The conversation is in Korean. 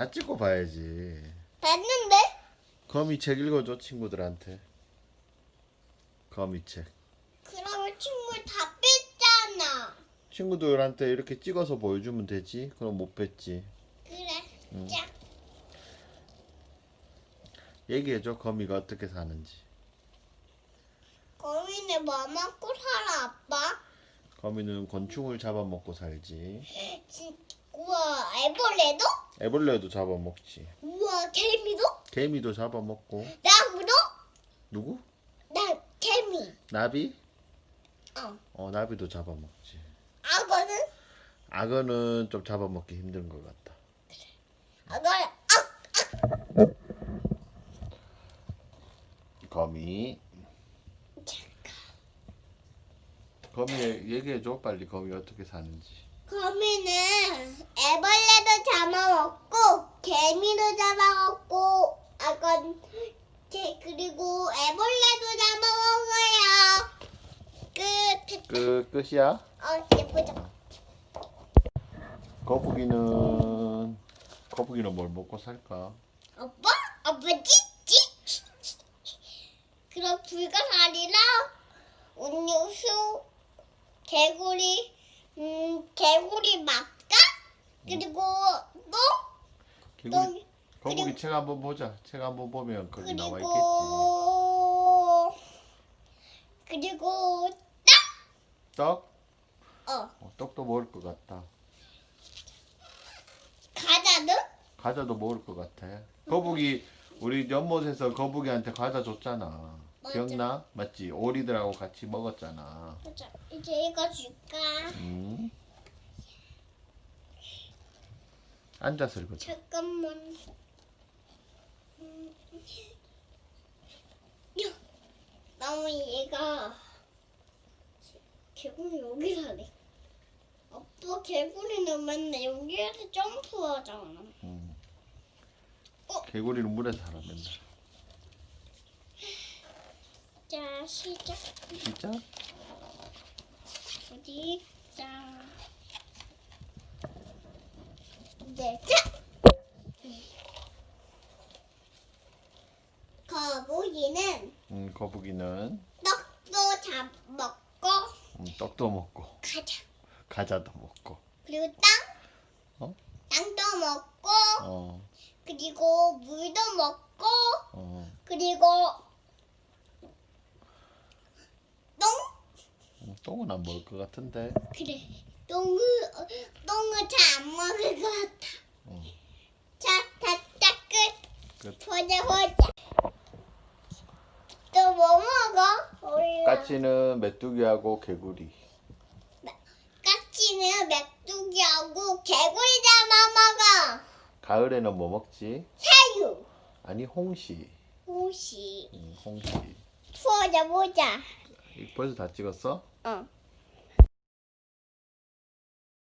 다 찍고 봐야지. 봤는데? 거미책 읽어줘 친구들한테. 거미책. 그러면 친구 다 뺐잖아. 친구들한테 이렇게 찍어서 보여주면 되지. 그럼 못 뺐지. 그래. 음. 자, 얘기해줘 거미가 어떻게 사는지. 거미는 뭐 먹고 살아, 아빠? 거미는 곤충을 잡아먹고 살지. 진, 우와, 애벌레도? 애벌레도 잡아먹지. 우와, 개미도? 개미도 잡아먹고. 나무도? 누구? 나, 개미. 나비? 어. 어 나비도 잡아먹지. 악어는? 악어는 좀 잡아먹기 힘든 것 같다. 악어, 악! 거미. 거미 얘기해줘 빨리 거미 어떻게 사는지. 거미는 애벌레도 잡아먹고 개미도 잡아먹고 개 그리고 애벌레도 잡아먹어요. 끝. 끝 끝이야? 어 예쁘죠. 거북이는 거북이는 뭘 먹고 살까? 오빠? 아버지? 찌? 그럼 불가사리랑 음료수 개구리 음 개구리 막가 그리고 또 개구리, 또 거북이 책 한번 보자. 책 한번 보면 거기 나와 있겠지. 그리고 그리고 떡? 딱! 어 어, 떡도 먹을 것 같다. 과자도 과자도 먹을 것 같아. 거북이 우리 연못에서 거북이한테 과자 줬잖아. 맞아. 기억나? 맞지? 오리들하고 같이 먹었잖아. 보자. 이제 이거 줄까? 음. 앉아서 읽어줘. 잠깐만. 음. 야, 너무 얘가 개구리 여기 사네. 아빠 개구리는 맨날 여기에서 점프하잖아. 음. 어? 개구리는 물에 살아 맨날. 자, 시작. 진짜? 어디? 자. 네, 자. 거북이는 음, 거북이는 떡도 잡 먹고 음, 떡도 먹고 가자. 과자도 먹고. 그리고 땅, 어? 땅도 먹고 어. 그리고 물도 먹고 어. 그리고 똥 음, 똥은 안 먹을 것 같은데. 그래 똥을 어, 똥을 잘 안 먹을 것 같아. 어. 자, 다다 끝. 끝. 보자 보자. 또 뭐 먹어? 우리 까치는 메뚜기하고 개구리. 까치는 메뚜기하고 개구리 잡아 먹어. 가을에는 뭐 먹지? 새우, 아니 홍시. 호시. 음, 홍시. 보자 보자. 이 벌써 다 찍었어? 어.